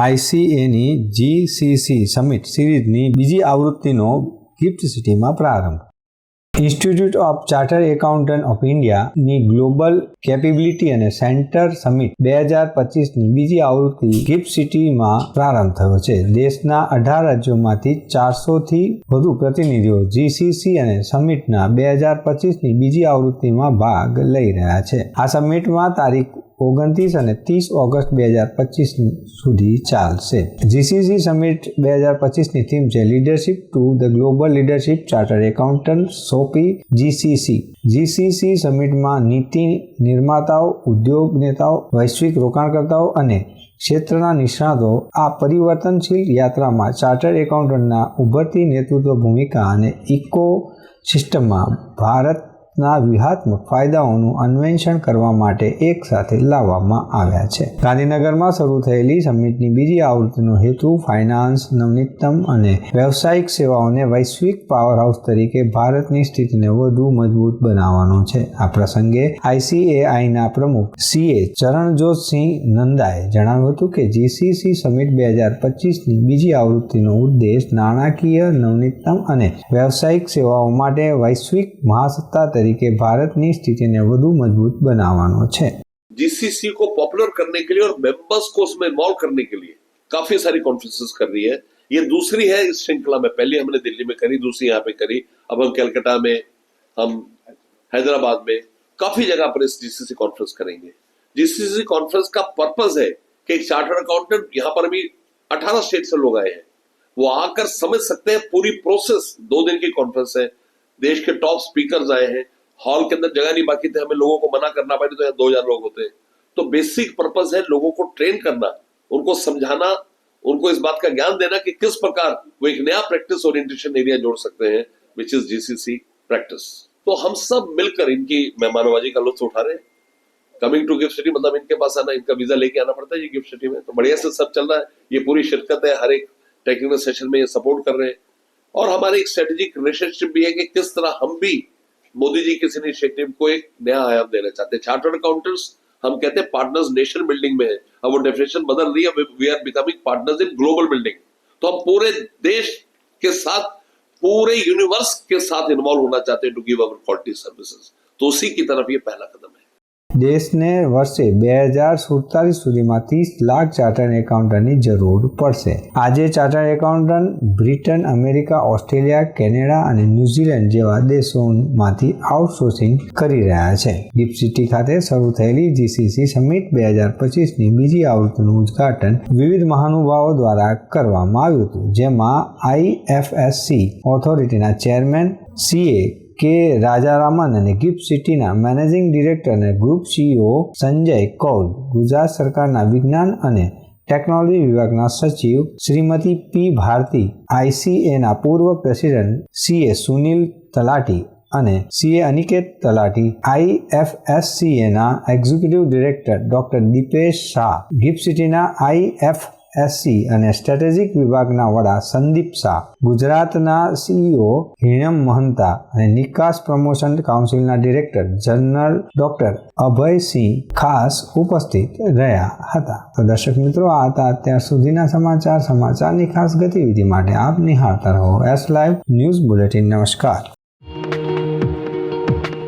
આઈસીએની GCC summit સિરીઝની બીજી આવૃત્તિનો gift સિટીમાં પ્રારંભ. Institute of charter accountant of ઇન્ડિયાની ગ્લોબલ કેપેબિલિટી અને સેન્ટર સમિટ બે હજાર પચીસની બીજી આવૃત્તિ ગિફ્ટ સિટીમાં પ્રારંભ થયો છે. દેશના અઢાર રાજ્યોમાંથી ચારસોથી વધુ પ્રતિનિધિઓ જીસીસી અને સમિટના બે હજાર પચીસની બીજી આવૃત્તિમાં ભાગ લઈ રહ્યા છે. આ સમિટમાં તારીખ ઓગણત્રીસ અને ત્રીસ ઓગસ્ટ બે હજાર પચીસ સુધી ચાલશે. જીસીસી સમિટ બે હજાર પચીસની થીમ છે leadership to the global leadership charter accountant સોપી GCC GCC સમિટમાં નીતિ નિર્માતાઓ, ઉદ્યોગ નેતાઓ, વૈશ્વિક રોકાણકર્તાઓ અને ક્ષેત્રના નિષ્ણાતો આ પરિવર્તનશીલ યાત્રામાં ચાર્ટર એકાઉન્ટન્ટના ઉભરતી નેતૃત્વ ભૂમિકા અને ઇકો સિસ્ટમમાં ભારતના વ્યૂહાત્મક ફાયદાઓનું અન્વેષણ કરવા માટે એક સાથે લાવવામાં આવ્યા છે. ગાંધીનગરમાં શરૂ થયેલી સમિટની બીજી આવૃત્તિનો હેતુ ફાઇનાન્સ, નવનીતમ અને વ્યવસાયિક સેવાઓને વૈશ્વિક પાવરહાઉસ તરીકે ભારતની સ્થિતિને વધુ મજબૂત બનાવવાનો છે. આ પ્રસંગે આઈસીએઆઈના પ્રમુખ સીએ ચરણજોતસિંહ નંદાએ જણાવ્યું હતું કે જીસીસી સમિટ બે હજાર પચીસની બીજી આવૃત્તિનો ઉદ્દેશ નાણાકીય, નવનીતમ અને વ્યવસાયિક સેવાઓ માટે વૈશ્વિક મહાસત્તા તરીકે ભારતની સ્થિતિને વધુ મજબૂત બનાવવાનો છે जीसीसी को पॉपुलर करने के लिए और मेंबर्स को उसमें इन्वॉल्व करने के लिए काफी सारी कॉन्फ्रेंसेस कर रही है ये दूसरी है इस श्रृंखला में पहले हमने दिल्ली में करी दूसरी यहाँ पे करी अब हम कलकत्ता में हम हैदराबाद में काफी जगह पर इस जीसीसी कॉन्फ्रेंस करेंगे जीसीसी कॉन्फ्रेंस का पर्पज है कि एक चार्टर्ड अकाउंटेंट यहाँ पर भी 18 स्टेट से लोग आए हैं वो आकर समझ सकते हैं पूरी प्रोसेस दो दिन की कॉन्फ्रेंस है देश के टॉप स्पीकर्स आए हैं हॉल के अंदर जगह नहीं बाकी थे, हमें लोगों को मना करना पड़े तो यहाँ दो हज़ार लोग होते। तो बेसिक पर्पज है लोगों को ट्रेन करना, उनको समझाना, उनको इस बात का ज्ञान देना कि किस प्रकार वो एक नया प्रैक्टिस ओरिएंटेशन एरिया जोड़ सकते हैं विच इज़ जीसीसी प्रैक्टिस तो हम सब मिलकर इनकी मेहमानबाजी का लुत्फ उठा रहे कमिंग टू गिफ्ट सिटी मतलब इनके पास आना, इनका वीज़ा लेके आना पड़ता है ये गिफ्ट सिटी में। तो बढ़िया से सब चल रहा है, ये पूरी शिरकत है, हर एक टेक्निकल सेशन में ये सपोर्ट कर रहे हैं। और हमारे एक स्ट्रेटेजिक रिलेशनशिप भी है कि किस तरह हम भी मोदी जी किस इनिशिएटिव को एक नया आयाम देना चाहते हैं। चार्टर्ड अकाउंटेंट्स हम कहते हैं पार्टनर्स नेशन बिल्डिंग में है। अब वो डेफिनेशन बदल रही है। We are becoming partners in global building तो हम पूरे देश के साथ, पूरे यूनिवर्स के साथ इन्वॉल्व होना चाहते हैं to give our quality services तो उसी की तरफ़ ये पहला कदम है। દેશને વર્ષે બે હજાર સુડતાલીસ સુધીમાં ત્રીસ લાખ ચાર્ટર્ડ એકાઉન્ટન્ટની જરૂર પડશે. આજે chartered accountant Britain, America, Australia, Canada અને ન્યૂઝીલેન્ડ જેવા દેશોમાંથી આઉટસોર્સિંગ કરી રહ્યા છે. ગિફ્ટ સિટી ખાતે શરૂ થયેલી જીસીસી સમિટ બે હજાર પચીસની બીજી આવૃત્તિનું ઉદ્ઘાટન વિવિધ મહાનુભાવો દ્વારા કરવામાં આવ્યું હતું, જેમાં આઈએફએસસી ઓથોરિટીના ચેરમેન સીએ કે રાજારામન અને ગિફ્ટ સિટીના મેનેજિંગ ડિરેક્ટર અને ગ્રુપ સીઈઓ સંજય કૌલ ગુજરાત સરકારના વિજ્ઞાન અને ટેકનોલોજી વિભાગના સચિવ શ્રીમતી પી ભારતી, આઈસીએના પૂર્વ પ્રેસિડેન્ટ સીએ સુનિલ તલાટી અને CA Aniket Talati, આઈએફએસસીએના executive director doctor Dipesh Shah, gift સિટીના આઈએફ એસસી અને સ્ટ્રેટેજિક વિભાગના વડા સંદીપ શાહ, ગુજરાતના સીઈઓ હિણમ મહંતા અને નિકાસ પ્રમોશન કાઉન્સિલના ડિરેક્ટર જનરલ ડોક્ટર અભયસિંહ ખાસ ઉપસ્થિત રહ્યા હતા. તો દર્શક મિત્રો, આ હતા અત્યાર સુધીના સમાચાર, સમાચારની ખાસ ગતિવિધિ માટે આપ નિહાળતા રહો. એસ લાઈવ ન્યૂઝ બુલેટિન નમસ્કાર.